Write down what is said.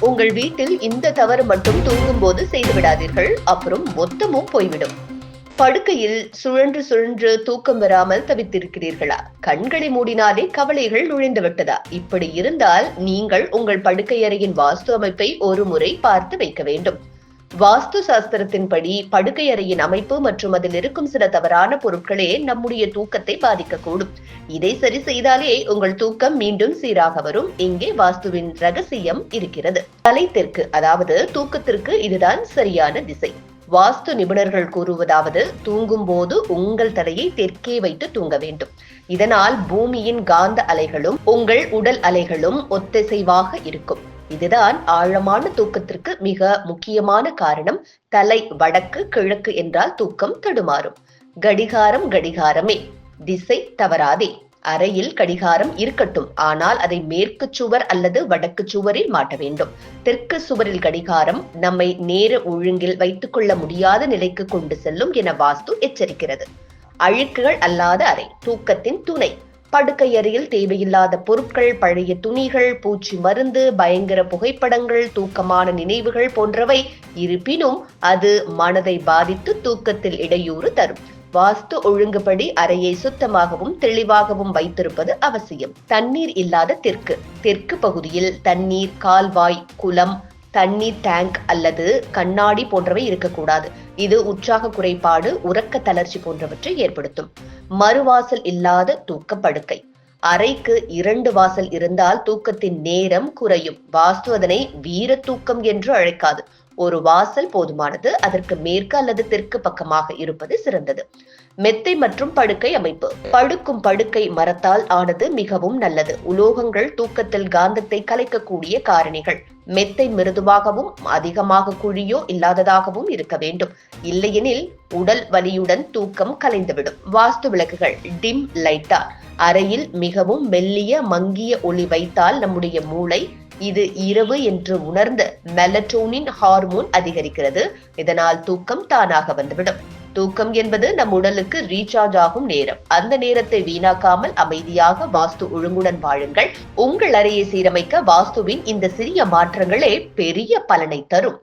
உங்கள் வீட்டில் இந்த தவறு மட்டும் தூங்கும் போது செய்து விடாதீர்கள் அப்புறம் மொத்தமும் போய்விடும். படுக்கையில் சுழன்று சுழன்று தூக்கம் வராமல் தவித்திருக்கிறீர்களா? கண்களை மூடினாலே கவலைகள் நுழைந்து விட்டதா இப்படி இருந்தால் நீங்கள் உங்கள் படுக்கை அறையின் வாஸ்து அமைப்பை ஒரு முறை பார்த்து வைக்க வேண்டும். வாஸ்து சாஸ்திரத்தின்படி படுக்கை அறையின் அமைப்பு மற்றும் அதில் இருக்கும் சில தவறான பொருட்களே நம்முடைய தூக்கத்தை பாதிக்கக்கூடும். இதை சரி செய்தாலே உங்கள் தூக்கம் மீண்டும் சீராக வரும். இங்கே வாஸ்துவின் ரகசியம் இருக்கிறது. தலை தெற்கு அதாவது தூக்கத்திற்கு இதுதான் சரியான திசை. வாஸ்து நிபுணர்கள் கூறுவதாவது தூங்கும் போது உங்கள் தலையை தெற்கே வைத்து தூங்க வேண்டும். இதனால் பூமியின் காந்த அலைகளும் உங்கள் உடல் அலைகளும் ஒத்திசைவாக இருக்கும். இதுதான் ஆழமான தூக்கத்திற்கு மிக முக்கியமான காரணம். தலை வடக்கு கிழக்கு என்றால் தூக்கம் தடுமாறும். கடிகாரம் கடிகாரமே. திசை தவறாதே. அறையில் கடிகாரம் இருக்கட்டும். ஆனால் அதை மேற்கு சுவர் அல்லது வடக்கு சுவரில் மாட்ட வேண்டும். தெற்கு சுவரில் கடிகாரம் நம்மை நேர ஒழுங்கில் வைத்துக் கொள்ள முடியாத நிலைக்கு கொண்டு செல்லும் என வாஸ்து எச்சரிக்கிறது. அழுக்குகள் அல்லாத அறை தூக்கத்தின் துணை. படுக்கை அறையில் தேவையில்லாத பொருட்கள் பழைய துணிகள் பூச்சி மருந்து பயங்கர புகைப்படங்கள் தூக்கமான நினைவுகள் போன்றவை. இருப்பினும் அது மனதை பாதித்து தூக்கத்தில் இடையூறு தரும். வாஸ்து ஒழுங்குபடி அறையை சுத்தமாகவும் தெளிவாகவும் வைத்திருப்பது அவசியம். தண்ணீர் இல்லாத தெற்கு. தெற்கு பகுதியில் தண்ணீர் கால்வாய் குளம் தண்ணீர் டேங்க் அல்லது கண்ணாடி போன்றவை இருக்கக்கூடாது. இது உற்சாக குறைபாடு உறக்க தளர்ச்சி போன்றவற்றை ஏற்படுத்தும். மறுவாசல் இல்லாத தூக்க படுக்கை. அறைக்கு இரண்டு வாசல் இருந்தால் தூக்கத்தின் நேரம் குறையும். வாஸ்து அதனை வீர தூக்கம் என்று அழைக்காது. ஒரு வாசல் போதுமானது அதற்கு மேற்கு அல்லது தெற்கு பக்கமாக இருப்பது சிறந்தது. மெத்தை மற்றும் படுக்கை அமைப்பு. படுக்கும் படுக்கை மரத்தால் ஆனது மிகவும் நல்லது. உலோகங்கள் தூக்கத்தில் காந்தத்தை கலைக்கக்கூடிய காரணிகள். மெத்தை மிருதுவாகவும் அதிகமாக குழியோ இல்லாததாகவும் இருக்க வேண்டும். இல்லையெனில் உடல் வலியுடன் தூக்கம் கலைந்துவிடும். வாஸ்து விளக்குகள் டிம் லைட்டா. அறையில் மிகவும் மெல்லிய மங்கிய ஒளி வைத்தால் நம்முடைய மூளை இது இரவு என்று உணர்ந்த மெலட்டோனின் ஹார்மோன் அதிகரிக்கிறது. இதனால் தூக்கம் தானாக வந்துவிடும். தூக்கம் என்பது நம் உடலுக்கு ரீசார்ஜ் ஆகும் நேரம். அந்த நேரத்தை வீணாக்காமல் அமைதியாக வாஸ்து ஒழுங்குடன் வாழுங்கள். உங்கள் அறையை சீரமைக்க வாஸ்துவின் இந்த சிறிய மாற்றங்களே பெரிய பலனை தரும்.